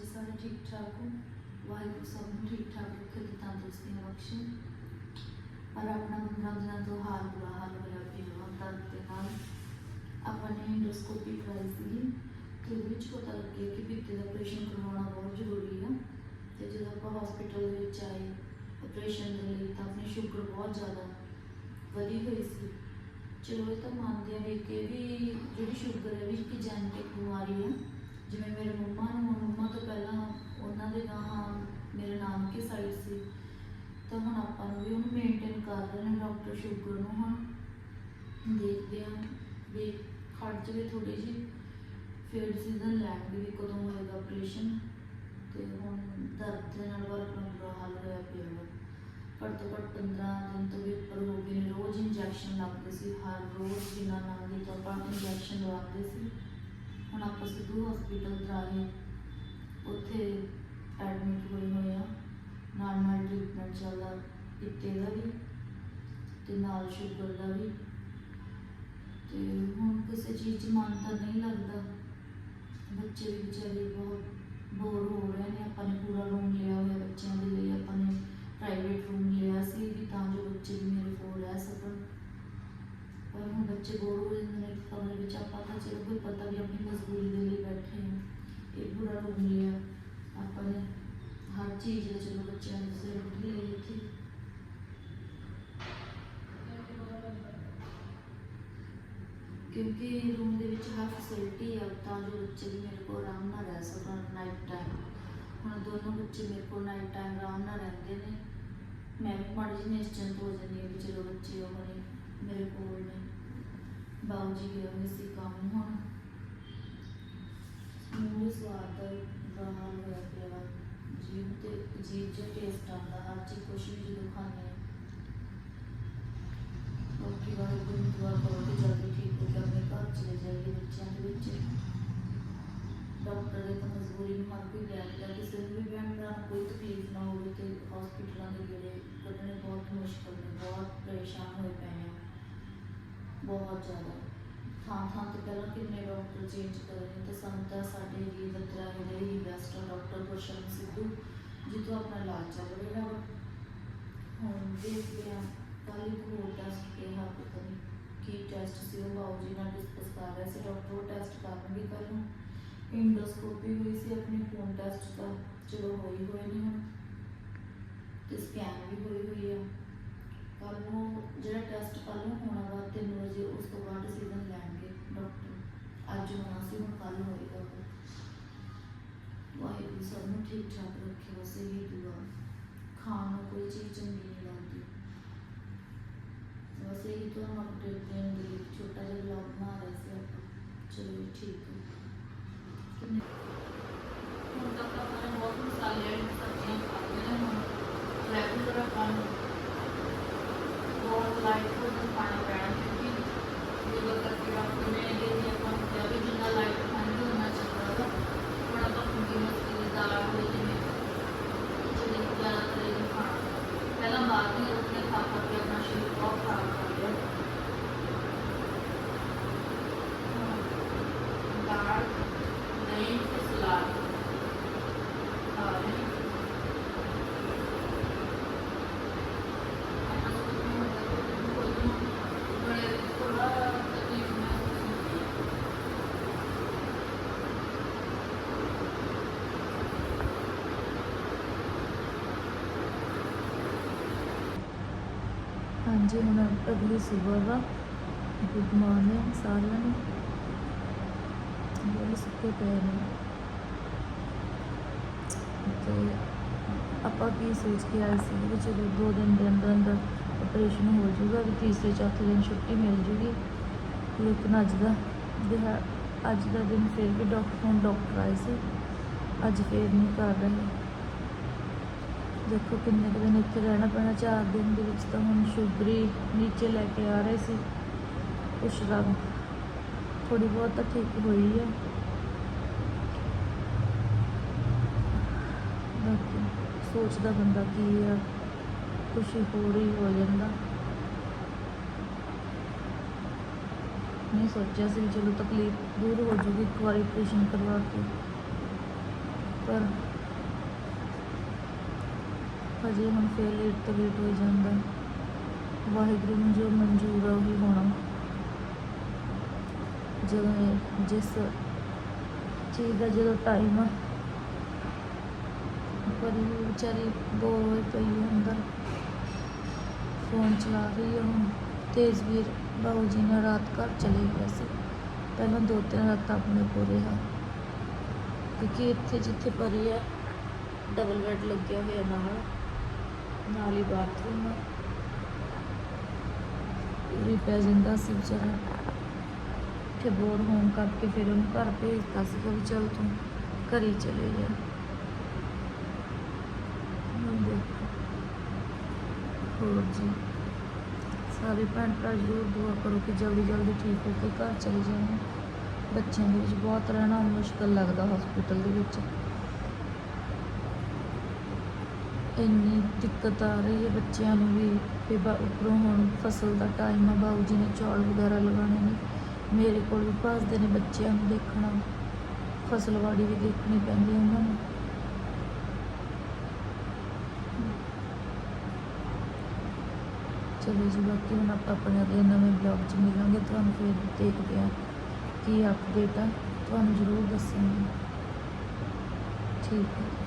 ਬੱਚੇ ਸਾਰੇ ਠੀਕ ਠਾਕ ਹੋ ਵਾਹਿਗੁਰੂ ਸਭ ਨੂੰ ਠੀਕ ਠਾਕ ਰੱਖੇ ਤੇ ਤੰਦਰੁਸਤੀਆਂ ਬਖਸ਼ੇ ਪਰ ਆਪਣਾ 15 ਦਿਨਾਂ ਤੋਂ ਹਾਲ ਬੁਰਾ ਹਾਲ ਹੋਇਆ ਪਿਆ ਵਾ ਦਰਦ ਦੇ ਨਾਲ ਆਪਾਂ ਨੇ ਇੰਡੋਸਕੋਪੀ ਕਰਾਈ ਸੀ ਤੇ ਉਹਦੇ ਵਿੱਚ ਪਤਾ ਲੱਗਿਆ ਕਿ ਪਿੱਤੇ ਦਾ ਆਪਰੇਸ਼ਨ ਕਰਵਾਉਣਾ ਬਹੁਤ ਜ਼ਰੂਰੀ ਆ ਤੇ ਜਦੋਂ ਆਪਾਂ ਹਸਪੀਟਲ ਦੇ ਵਿੱਚ ਆਏ ਆਪਰੇਸ਼ਨ ਦੇ ਲਈ ਤਾਂ ਆਪਣੀ ਸ਼ੂਗਰ ਬਹੁਤ ਜ਼ਿਆਦਾ ਵਧੀ ਹੋਈ ਸੀ ਚਲੋ ਇਹ ਤਾਂ ਮੰਨਦੇ ਆ ਵੀ ਕਿ ਵੀ ਜਿਹੜੀ ਸ਼ੂਗਰ ਹੈ ਵੀ ਇੱਕ ਜੈਨੇਟਿਕ ਬਿਮਾਰੀ ਹੈ ਜਿਵੇਂ ਮੇਰੇ ਮੰਮਾ ਨੂੰ, ਮੰਮਾ ਤੋਂ ਪਹਿਲਾਂ ਉਹਨਾਂ ਦੇ ਗਾਹਾਂ ਮੇਰੇ ਨਾਨਕੇ ਸਾਈਡ ਸੀ। ਤਾਂ ਹੁਣ ਆਪਾਂ ਨੂੰ ਵੀ ਉਹਨੂੰ ਮੇਨਟੇਨ ਕਰ ਰਹੇ ਨੇ ਡਾਕਟਰ ਸ਼ੂਗਰ ਨੂੰ ਹੁਣ। ਦੇਖਦੇ ਆ ਵੀ ਖੜ ਜਾਵੇ ਥੋੜੀ ਜਿਹੀ ਫਿਰ ਡਿਸੀਜ਼ਨ ਲੈਣਗੇ ਵੀ ਕਦੋਂ ਹੋਏਗਾ ਆਪਰੇਸ਼ਨ ਤੇ ਹੁਣ ਦਰਦ ਦੇ ਨਾਲ ਬੜਾ ਬੁਰਾ ਹਾਲ ਹੋਇਆ ਪਿਆ ਵਾ। ਘੱਟ ਤੋਂ ਘੱਟ 15 ਦਿਨ ਤੋਂ ਵੀ ਉੱਪਰ ਹੋ ਗਏ ਨੇ। ਰੋਜ਼ ਇੰਜੈਕਸ਼ਨ ਲੱਗਦੇ ਸੀ, ਹਰ ਰੋਜ਼ ਬਿਨਾਂ ਨਾਮ ਦੇ ਤੋਂ ਆਪਾਂ ਇੰਜੈਕਸ਼ਨ ਲਗਾਉਂਦੇ ਸੀ। ਹੁਣ ਆਪਾਂ ਸਿੱਧੂ ਹਸਪੀਟਲ ਦਰਾਹੇ ਉੱਥੇ ਐਡਮਿਟ ਹੋਏ ਹੋਏ ਆ। ਨਾਲ ਨਾਲ ਟ੍ਰੀਟਮੈਂਟ ਚੱਲਦਾ ਪਿੱਤੇ ਦਾ ਵੀ ਤੇ ਨਾਲ ਸ਼ੂਗਰ ਦਾ ਵੀ। ਤੇ ਹੁਣ ਕਿਸੇ ਚੀਜ਼ 'ਚ ਮਨ ਤਾਂ ਨਹੀਂ ਲੱਗਦਾ। ਬੱਚੇ ਵੀ ਵਿਚਾਰੇ ਬਹੁਤ ਬੋਰ ਹੋ ਰਹੇ ਨੇ। ਆਪਾਂ ਨੇ ਪੂਰਾ ਰੂਮ ਲਿਆ ਹੋਇਆ ਬੱਚਿਆਂ ਦੇ ਲਈ। ਆਪਾਂ ਨੇ ਪ੍ਰਾਈਵੇਟ ਰੂਮ ਲਿਆ ਸੀ ਵੀ ਤਾਂ ਜੋ ਬੱਚੇ ਵੀ ਮੇਰੇ ਕੋਲ ਰਹਿ ਸਕਣ। ਬੱਚੇ ਬੋਰ ਹੋ ਜਾਂਦੇ ਨੇ ਕਮਰੇ ਵਿੱਚ, ਆਪਾਂ ਤਾਂ ਚਲੋ ਕੋਈ ਪਤਾ ਵੀ ਆਪਣੀ ਮਜਬੂਰੀ ਦੇ ਲਈ ਬੈਠੇ ਹਾਂ। ਇਹ ਪੂਰਾ ਰੂਮ ਲਿਆ ਆਪਾਂ ਨੇ ਹਰ ਚੀਜ਼ ਦਾ ਚਲੋ ਬੱਚਿਆਂ ਦੇ ਸਿਰ ਲਈ ਇੱਥੇ। ਕਿਉਂਕਿ ਰੂਮ ਦੇ ਵਿੱਚ ਹਰ ਫੈਸਿਲਿਟੀ ਆ, ਤਾਂ ਜੋ ਬੱਚੇ ਵੀ ਮੇਰੇ ਕੋਲ ਆਰਾਮ ਨਾਲ ਰਹਿ ਸਕਣ ਨਾਈਟ ਟਾਈਮ ਹੁਣ ਦੋਨੋਂ ਬੱਚੇ ਮੇਰੇ ਕੋਲ ਨਾਈਟ ਟਾਈਮ ਆਰਾਮ ਨਾਲ ਰਹਿੰਦੇ ਨੇ। ਮੈਂ ਵੀ ਮਾੜੀ ਜਿਹੀ ਨਿਸ਼ਚਿੰਤ ਹੋ ਜਾਂਦੀ ਹਾਂ ਵੀ ਚਲੋ ਬੱਚੇ ਉਹ ਮੇਰੇ ਕੋਲ ਨੇ। ਬਾਬੂ ਜੀ ਗਏ ਹੋਏ ਸੀ ਕੰਮ ਹੁਣ ਮੂੰਹ ਸਵਾਦ ਦਾ ਬੁਰਾ ਹਾਲ ਹੋਇਆ ਪਿਆ ਵਾ। ਜੀਭ ਤੇ ਜੀਭ 'ਚ ਟੇਸਟ ਆਉਂਦਾ ਹਰ ਚੀਜ਼ ਕੁਛ ਵੀ ਜਦੋਂ ਖਾਂਦੇ ਹਾਂ ਬਾਕੀ ਵਾਹਿਗੁਰੂ ਨੂੰ ਦੁਆ ਕਰੋ ਕਿ ਜਲਦੀ ਠੀਕ ਹੋ ਕੇ ਆਪਣੇ ਘਰ ਚਲੇ ਜਾਈਏ ਬੱਚਿਆਂ ਦੇ ਵਿੱਚ ਡਾਕਟਰ ਦੇ ਤਾਂ ਮਜਬੂਰੀ ਨੂੰ ਹਰ ਕੋਈ ਲਿਆ ਲਿਆ ਕਿਸੇ ਨੂੰ ਵੀ ਭੈਣ ਭਰਾ ਨੂੰ ਕੋਈ ਤਕਲੀਫ ਨਾ ਹੋਵੇ ਤੇ ਹਸਪੀਟਲਾਂ ਦੇ ਗੇੜੇ ਕੱਢਣੇ ਬਹੁਤ ਮੁਸ਼ਕਲ ਨੇ ਬਹੁਤ ਪਰੇਸ਼ਾਨ ਹੋਏ ਪਏ ਆ ਬਹੁਤ ਜ਼ਿਆਦਾ। ਥਾਂ ਥਾਂ ਤੇ ਪਹਿਲਾਂ ਕਿੰਨੇ ਡਾਕਟਰ ਚੇਂਜ ਕਰੇ ਨੇ ਤੇ ਸਾਨੂੰ ਸਾਡੇ ਜੀ ਦਤਰਾਏ ਦੇ ਹੀ ਬੈਸਟ ਡਾਕਟਰ ਗੁਰਸ਼ਨ ਸਿੱਧੂ, ਜਿੱਥੋਂ ਆਪਣਾ ਇਲਾਜ ਚੱਲ ਰਿਹਾ ਵਾ। ਹੁਣ ਦੇਖਦੇ ਆ ਕੱਲ ਇੱਕ ਹੋਰ ਟੈਸਟ ਕਿਹਾ ਪਤਾ ਨਹੀਂ ਕੀ ਟੈਸਟ ਸੀ, ਉਹ ਬਾਬੂ ਜੀ ਨਾਲ ਡਿਸਕਸ ਕਰ ਰਹੇ ਸੀ ਡਾਕਟਰ ਉਹ ਟੈਸਟ ਕਰਨਗੇ ਕੱਲ ਨੂੰ। ਇੰਡੋਸਕੋਪੀ ਹੋਈ ਸੀ ਆਪਣੀ ਖੂਨ ਟੈਸਟ ਦਾ ਚਲੋ ਹੋਈ ਹੋਈ ਨਹੀਂ ਹੁਣ। ਤੇ ਸਕੈਨ ਵੀ ਹੋਈ ਹੋਈ ਆ। ਕੱਲ ਨੂੰ ਜਿਹੜਾ ਟੈਸਟ ਕੱਲ ਨੂੰ ਹੋਣਾ ਅੱਜ ਹੋਣਾ ਸੀ ਹੁਣ ਕੱਲ ਹੋਏਗਾ। ਵਾਹਿਗੁਰੂ ਸਭ ਨੂੰ ਠੀਕ ਠਾਕ ਰੱਖੇ ਬਸ ਇਹੀ ਦੁਆ। ਖਾਣ ਨੂੰ ਕੋਈ ਚੀਜ਼ ਚੰਗੀ ਨਹੀਂ ਲੱਗਦੀ। ਬਸ ਇਹੀ ਤੁਹਾਨੂੰ ਅਪਡੇਟ ਦੇਣ ਦੇ ਲਈ ਛੋਟਾ ਜਿਹਾ ਵਲੌਗ ਬਣਾ ਰਹੇ ਸੀ ਆਪਾਂ। ਚਲੋ ਜੀ, ਠੀਕ ਹੈ ਕਿੰਨੇ ਹੁਣ ਤੱਕ ਆਪਾਂ ਨੇ ਬਹੁਤ ਮਸਾਲੇ ਵਾਲੀ ਸਬਜ਼ੀਆਂ ਖਾਧੀਆਂ ਨੇ ਹੁਣ ਰੈਗੂਲਰ ਆਪਾਂ ਨੂੰ ਬਹੁਤ ਲਾਈਟ ਫੂਡ ਖਾਣਾ ਪੈਣਾ ਕਿਉਂਕਿ ਜਦੋਂ ਤੱਕ ਡਾਕਟਰ ਨੇ ਇਹ ਵੀ ਆਪਾਂ ਨੂੰ ਕਿਹਾ ਵੀ ਜਿੰਨਾ ਲਾਈਟ ਖਾਣਾ ਉਨਾ ਚੰਗਾ ਵਾ ਹੁਣ ਆਪਾਂ ਕੁੰਡੀ ਮੱਕੀ ਦੀ ਦਾਲ ਹੋਈ ਜਿਵੇਂ ਜਿਹੜੀ ਜ਼ਿਆਦਾਤਰ ਇਹ ਖਾਣਾ ਪਹਿਲਾਂ ਬਾਅਦ ਦੀਆਂ ਰੋਟੀਆਂ ਖਾ ਖਾ ਕੇ ਆਪਣਾ ਸਰੀਰ ਬਹੁਤ ਖਰਾਬ ਕਰ ਲਿਆ ਹੁਣ ਦਾਲ ਦਹੀਂ ਤੇ ਸਲਾਦ ਖਾ ਰਹੇ ਹਾਂ। ਆਪਾਂ ਨੂੰ ਕੋਈ ਹੁਣ ਤੱਕ ਕੋਈ ਨੂੰ ਬੜੇ ਥੋੜਾ ਤਕਲੀਫ ਮਹਿਸੂਸ ਹੁੰਦੀ ਹੈ ਹਾਂਜੀ, ਹੁਣ ਅਗਲੀ ਸਵੇਰ ਵਾ। ਗੁੱਡ ਮਾਰਨਿੰਗ ਸਾਰਿਆਂ ਨੂੰ ਬਹੁਤ ਸੁੱਕੇ ਪਏ ਨੇ। ਤੇ ਆਪਾਂ ਕੀ ਸੋਚ ਕੇ ਆਏ ਸੀ ਵੀ ਚਲੋ ਦੋ ਦਿਨ ਦੇ ਅੰਦਰ ਅੰਦਰ ਆਪਰੇਸ਼ਨ ਹੋ ਜਾਊਗਾ, ਵੀ ਤੀਸਰੇ, ਚੌਥੇ ਦਿਨ ਛੁੱਟੀ ਮਿਲ ਜੂਗੀ। ਲੇਕਿਨ ਅੱਜ ਦਾ ਦਿਹਾ ਅੱਜ ਦਾ ਦਿਨ, ਫਿਰ ਵੀ ਡਾਕਟਰ ਹੁਣ ਡਾਕਟਰ ਆਏ ਸੀ। ਅੱਜ ਫੇਰ ਨਹੀਂ ਕਰ ਰਹੇ। ਦੇਖੋ ਕਿੰਨੇ ਕੁ ਦਿਨ ਇੱਥੇ ਰਹਿਣਾ ਪੈਣਾ, ਚਾਰ ਦਿਨ ਦੇ ਵਿੱਚ ਤਾਂ ਹੁਣ ਸ਼ੂਗਰੀ ਨੀਚੇ ਲੈ ਕੇ ਆ ਰਹੇ ਸੀ ਕੁਛ ਰੱਬ ਥੋੜੀ ਬਹੁਤ ਤਾਂ ਠੀਕ ਹੋਈ ਆ। ਬਾਕੀ ਸੋਚਦਾ ਬੰਦਾ ਕੀ ਆ, ਖੁਸ਼ੀ ਹੋਰ ਹੀ ਹੋ ਜਾਂਦਾ। ਨਹੀਂ ਸੋਚਿਆ ਸੀ ਵੀ ਚਲੋ ਤਕਲੀਫ ਦੂਰ ਹੋ ਜੂਗੀ ਇੱਕ ਵਾਰੀ ਆਪਰੇਸ਼ਨ ਕਰਵਾ ਕੇ, ਪਰ ਹਜੇ ਹੁਣ ਫੇਰ ਲੇਟ ਤੋਂ ਲੇਟ ਹੋ ਜਾਂਦਾ। ਵਾਹਿਗੁਰੂ ਨੂੰ ਜੋ ਮਨਜ਼ੂਰ ਆ ਉਹੀ ਹੋਣਾ। ਜਦੋਂ ਇਹ- ਜਿਸ ਚੀਜ਼ ਦਾ ਜਦੋਂ ਟਾਈਮ ਆ, ਪਰ ਇਹ ਵਿਚਾਰੀ ਬੋਰ ਹੋਈ ਪਈ ਅੰਦਰ। ਫੋਨ ਚਲਾ ਰਹੀ ਹੈ ਹੁਣ। ਤੇਜ਼ਵੀਰ ਬਾਬੂ ਜੀ ਨਾਲ ਰਾਤ ਘਰ ਚਲੇ ਗਏ ਸੀ। ਪਹਿਲਾਂ ਦੋ ਤਿੰਨ ਰਾਤਾਂ ਆਪਣੇ ਕੋਲ ਰਿਹਾ। ਕਿਉਂਕਿ ਇੱਥੇ ਜਿੱਥੇ ਪਰੀ ਹੈ ਡਬਲ ਬੈੱਡ ਲੱਗਿਆ ਹੋਇਆ ਨਾਲ। ਨਾਲ ਹੀ ਬਾਥਰੂਮ ਹੈ ਪੈ ਜਾਂਦਾ ਸੀ ਵਿਚਾਰਾ। ਤੇ ਬੋਰ ਹੋਣ ਕਰਕੇ ਫਿਰ ਉਹਨੂੰ ਘਰ ਭੇਜਤਾ ਸੀ ਕਿ ਚੱਲ ਤੂੰ ਘਰੇ ਚਲੇ ਜਾ। ਹੋਰ ਜੀ। ਸਾਰੇ ਭੈਣ ਭਰਾ ਜ਼ਰੂਰ ਦੁਆ ਕਰੋ ਕਿ ਜਲਦੀ ਜਲਦੀ ਠੀਕ ਹੋ ਕੇ ਘਰ ਚਲੇ ਜਾਣ। ਬੱਚਿਆਂ ਦੇ ਵਿੱਚ ਬਹੁਤ ਰਹਿਣਾ ਮੁਸ਼ਕਲ ਲੱਗਦਾ ਹਸਪੀਟਲ ਦੇ ਵਿੱਚ। ਇੰਨੀ ਦਿੱਕਤ ਆ ਰਹੀ ਹੈ ਬੱਚਿਆਂ ਨੂੰ ਵੀ ਤੇ ਬਾ- ਉੱਪਰੋਂ ਹੁਣ ਫਸਲ ਦਾ ਟਾਈਮ ਆ, ਬਾਊ ਜੀ ਨੇ ਚੌਲ ਵਗੈਰਾ ਲਗਾਉਣੇ ਨੇ। ਮੇਰੇ ਕੋਲ ਵੀ ਭੱਜਦੇ ਨੇ ਬੱਚਿਆਂ ਨੂੰ ਦੇਖਣਾ। ਫਸਲਵਾੜੀ ਵੀ ਦੇਖਣੀ ਪੈਂਦੀ ਹੈ ਉਹਨਾਂ ਨੂੰ। ਚਲੋ ਜੀ, ਬਾਕੀ ਹੁਣ ਆਪਾਂ ਆਪਣੇ ਅਗਲੇ ਨਵੇਂ ਬਲੌਗ 'ਚ ਮਿਲਾਂਗੇ। ਤੁਹਾਨੂੰ ਫਿਰ ਦੇਖਦੇ ਹਾਂ ਕੀ ਅਪਡੇਟ ਆ। ਤੁਹਾਨੂੰ ਜ਼ਰੂਰ ਦੱਸਾਂਗੇ। ਠੀਕ ਹੈ।